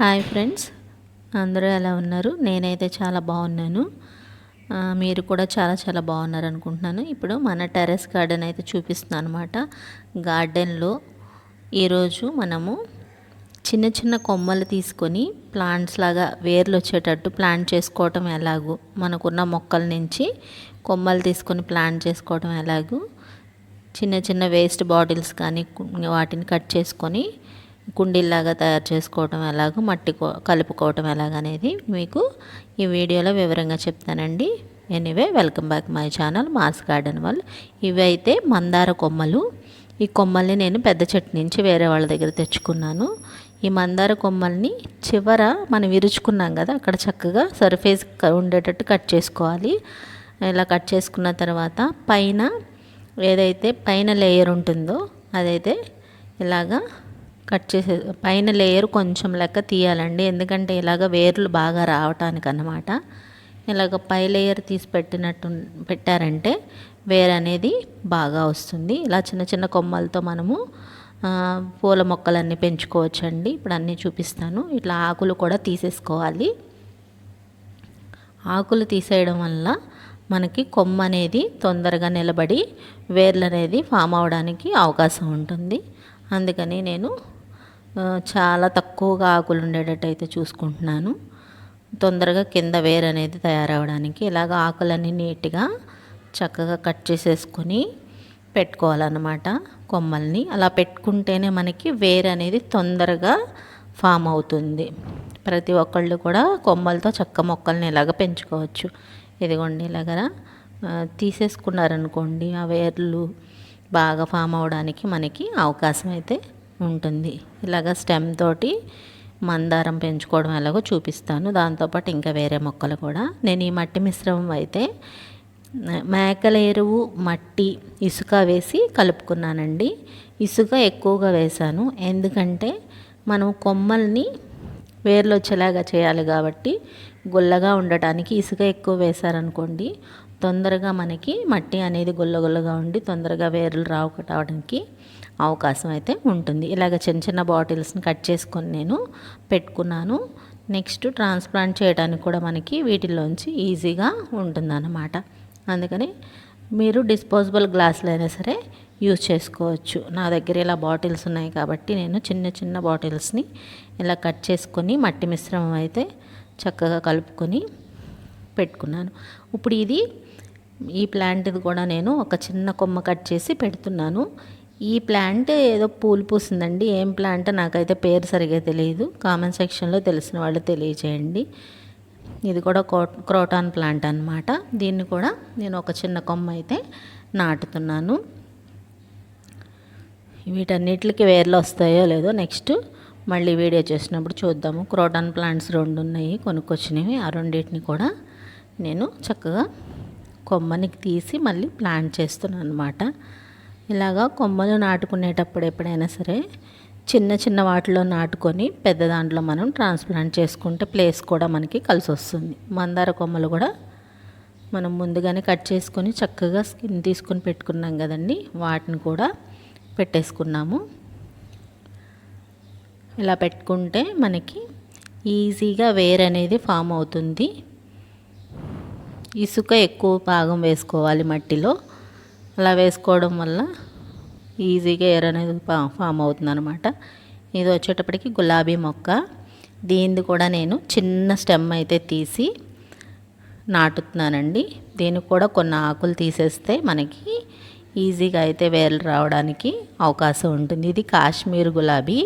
Hi friends. అందరూ ఎలా ఉన్నారు? నేనైతే చాలా బాగున్నాను. మీరు కూడా చాలా చాలా బాగున్నారు అనుకుంటున్నాను. ఇప్పుడు మన టెర్రస్ గార్డెన్ అయితే చూపిస్తున్నాను అనమాట గార్డెన్లో ఈరోజు మనము చిన్న చిన్న కొమ్మలు తీసుకొని ప్లాంట్స్ లాగా వేర్లు వచ్చేటట్టు ప్లాంట్ చేసుకోవటం ఎలాగూ మనకున్న మొక్కల నుంచి కొమ్మలు తీసుకొని ప్లాంట్ చేసుకోవటం ఎలాగూ చిన్న చిన్న వేస్ట్ బాటిల్స్ కానీ వాటిని కట్ చేసుకొని కుండీల్లాగా తయారు చేసుకోవటం ఎలాగో మట్టి కలుపుకోవటం ఎలాగనేది మీకు ఈ వీడియోలో వివరంగా చెప్తానండి. Anyway welcome back my channel mass garden వాళ్ళు ఇవి అయితే మందార కొమ్మలు. ఈ కొమ్మల్ని నేను పెద్ద చెట్టు నుంచి వేరే వాళ్ళ దగ్గర తెచ్చుకున్నాను. ఈ మందార కొమ్మల్ని చివర మనం విరుచుకున్నాం కదా అక్కడ చక్కగా సర్ఫేస్ ఉండేటట్టు కట్ చేసుకోవాలి. ఇలా కట్ చేసుకున్న తర్వాత పైన ఏదైతే పైన లేయర్ ఉంటుందో అదైతే ఇలాగా కట్ చేసే పైన లేయర్ కొంచెం లెక్క తీయాలండి. ఎందుకంటే ఇలాగ వేర్లు బాగా రావటానికి అన్నమాట ఇలాగ పై లేయర్ తీసి పెట్టినట్టు పెట్టారంటే వేర్ అనేది బాగా వస్తుంది. ఇలా చిన్న చిన్న కొమ్మలతో మనము పూల మొక్కలన్నీ పెంచుకోవచ్చండి. ఇప్పుడు అన్నీ చూపిస్తాను. ఇట్లా ఆకులు కూడా తీసేసుకోవాలి. ఆకులు తీసేయడం వల్ల మనకి కొమ్మ అనేది తొందరగా నిలబడి వేర్లు అనేది ఫామ్ అవడానికి అవకాశం ఉంటుంది. అందుకని నేను చాలా తక్కువగా ఆకులు ఉండేటట్టు అయితే చూసుకుంటున్నాను. తొందరగా కింద వేర్ అనేది తయారవడానికి ఇలాగ ఆకులన్నీ నీట్గా చక్కగా కట్ చేసేసుకొని పెట్టుకోవాలన్నమాట కొమ్మల్ని. అలా పెట్టుకుంటేనే మనకి వేర్ అనేది తొందరగా ఫామ్ అవుతుంది. ప్రతి ఒక్కళ్ళు కూడా కొమ్మలతో చక్క మొక్కల్ని ఇలాగ పెంచుకోవచ్చు. ఇదిగోండి ఇలాగ తీసేసుకున్నారనుకోండి ఆ వేర్లు బాగా ఫామ్ అవడానికి మనకి అవకాశం అయితే ఉంటుంది. ఇలాగ స్టెమ్ తోటి మందారం పెంచుకోవడం ఎలాగో చూపిస్తాను. దాంతోపాటు ఇంకా వేరే మొక్కలు కూడా. నేను ఈ మట్టి మిశ్రమం అయితే మేకల ఎరువు మట్టి ఇసుక వేసి కలుపుకున్నానండి. ఇసుక ఎక్కువగా వేశాను. ఎందుకంటే మనం కొమ్మల్ని వేర్లు వచ్చేలాగా చేయాలి కాబట్టి గుల్లగా ఉండటానికి ఇసుక ఎక్కువ వేశారనుకోండి తొందరగా మనకి మట్టి అనేది గుల్లగుల్లగా ఉండి తొందరగా వేర్లు రావు రావడానికి అవకాశం అయితే ఉంటుంది. ఇలాగ చిన్న చిన్న బాటిల్స్ని కట్ చేసుకొని నేను పెట్టుకున్నాను. నెక్స్ట్ ట్రాన్స్ప్లాంట్ చేయడానికి కూడా మనకి వీటిల్లోంచి ఈజీగా ఉంటుందన్నమాట. అందుకని మీరు డిస్పోజబుల్ గ్లాసులు అయినా సరే యూజ్ చేసుకోవచ్చు. నా దగ్గర ఇలా బాటిల్స్ ఉన్నాయి కాబట్టి నేను చిన్న చిన్న బాటిల్స్ని ఇలా కట్ చేసుకొని మట్టి మిశ్రమం అయితే చక్కగా కలుపుకొని పెట్టుకున్నాను. ఇప్పుడు ఇది ఈ ప్లాంట్ది కూడా నేను ఒక చిన్న కొమ్మ కట్ చేసి పెడుతున్నాను. ఈ ప్లాంట్ ఏదో పూలు పూసిందండి ఏం ప్లాంట్ నాకైతే పేరు సరిగా తెలియదు. కామెంట్ సెక్షన్లో తెలిసిన వాళ్ళు తెలియజేయండి. ఇది కూడా క్రోటాన్ ప్లాంట్ అనమాట దీన్ని కూడా నేను ఒక చిన్న కొమ్మ అయితే నాటుతున్నాను. వీటన్నిటికి వేర్లు వస్తాయో లేదో నెక్స్ట్ మళ్ళీ వీడియో చేసినప్పుడు చూద్దాము. క్రోటాన్ ప్లాంట్స్ రెండు ఉన్నాయి కొనుక్కొచ్చినవి. ఆ రెండింటిని కూడా నేను చక్కగా కొమ్మనికి తీసి మళ్ళీ ప్లాంట్ చేస్తున్నాను అనమాట ఇలాగా కొమ్మలు నాటుకునేటప్పుడు ఎప్పుడైనా సరే చిన్న చిన్న వాటిలో నాటుకొని పెద్ద దాంట్లో మనం ట్రాన్స్ప్లాంట్ చేసుకుంటే ప్లేస్ కూడా మనకి కలిసి వస్తుంది మందార కొమ్మలు కూడా మనం ముందుగానే కట్ చేసుకొని చక్కగా స్కిన్ తీసుకొని పెట్టుకున్నాం కదండి. వాటిని కూడా పెట్టేసుకున్నాము. ఇలా పెట్టుకుంటే మనకి ఈజీగా వేర్ అనేది ఫామ్ అవుతుంది. ఇసుక ఎక్కువ భాగం వేసుకోవాలి మట్టిలో. అలా వేసుకోవడం వల్ల ఈజీగా ఎయిర్ అనేది ఫామ్ అవుతుంది అనమాట ఇది వచ్చేటప్పటికి గులాబీ మొక్క. దీనిది కూడా నేను చిన్న స్టెమ్ అయితే తీసి నాటుతున్నానండి. దీనికి కూడా కొన్ని ఆకులు తీసేస్తే మనకి ఈజీగా అయితే వేర్లు రావడానికి అవకాశం ఉంటుంది. ఇది కాశ్మీర్ గులాబీ.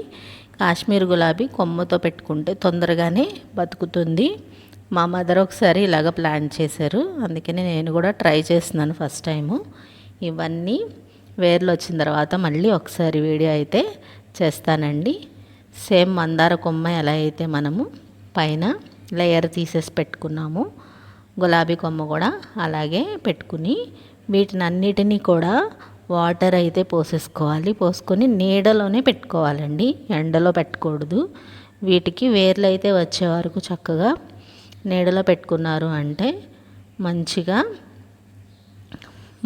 కాశ్మీర్ గులాబీ కొమ్మతో పెట్టుకుంటే తొందరగానే బతుకుతుంది. మా మదర్ ఒకసారి ఇలాగ ప్లాన్ చేశారు. అందుకని నేను కూడా ట్రై చేస్తున్నాను ఫస్ట్ టైము. ఇవన్నీ వేర్లు వచ్చిన తర్వాత మళ్ళీ ఒకసారి వీడియో అయితే చేస్తానండి. సేమ్ మందార కొమ్మ ఎలా అయితే మనము పైన లేయర్ తీసేసి పెట్టుకున్నాము గులాబీ కొమ్మ కూడా అలాగే పెట్టుకుని వీటిని అన్నిటినీ కూడా వాటర్ అయితే పోసేసుకోవాలి. పోసుకొని నీడలోనే పెట్టుకోవాలండి. ఎండలో పెట్టకూడదు. వీటికి వేర్లు అయితే వచ్చే వరకు చక్కగా నీడలో పెట్టుకున్నారు అంటే మంచిగా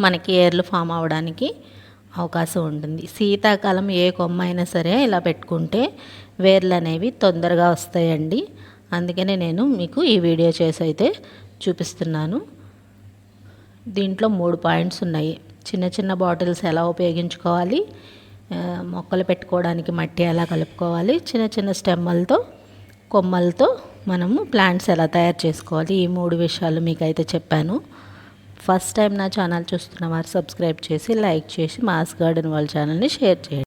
మనకి ఏర్లు ఫామ్ అవడానికి అవకాశం ఉంటుంది. శీతాకాలం ఏ కొమ్మ అయినా సరే ఇలా పెట్టుకుంటే వేర్లు అనేవి తొందరగా వస్తాయండి. అందుకనే నేను మీకు ఈ వీడియో చేసి అయితే చూపిస్తున్నాను. దీంట్లో మూడు పాయింట్స్ ఉన్నాయి. చిన్న చిన్న బాటిల్స్ ఎలా ఉపయోగించుకోవాలి? మొక్కలు పెట్టుకోవడానికి మట్టి ఎలా కలుపుకోవాలి? చిన్న చిన్న స్టెమ్మలతో కొమ్మలతో మనము ప్లాంట్స్ ఎలా తయారు చేసుకోవాలి? ఈ మూడు విషయాలు మీకు అయితే చెప్పాను. ఫస్ట్ టైం నా ఛానల్ చూస్తున్న వారు సబ్స్క్రైబ్ చేసి లైక్ చేసి మాస్ గార్డెన్ వాళ్ళ ఛానల్ని షేర్ చేయండి.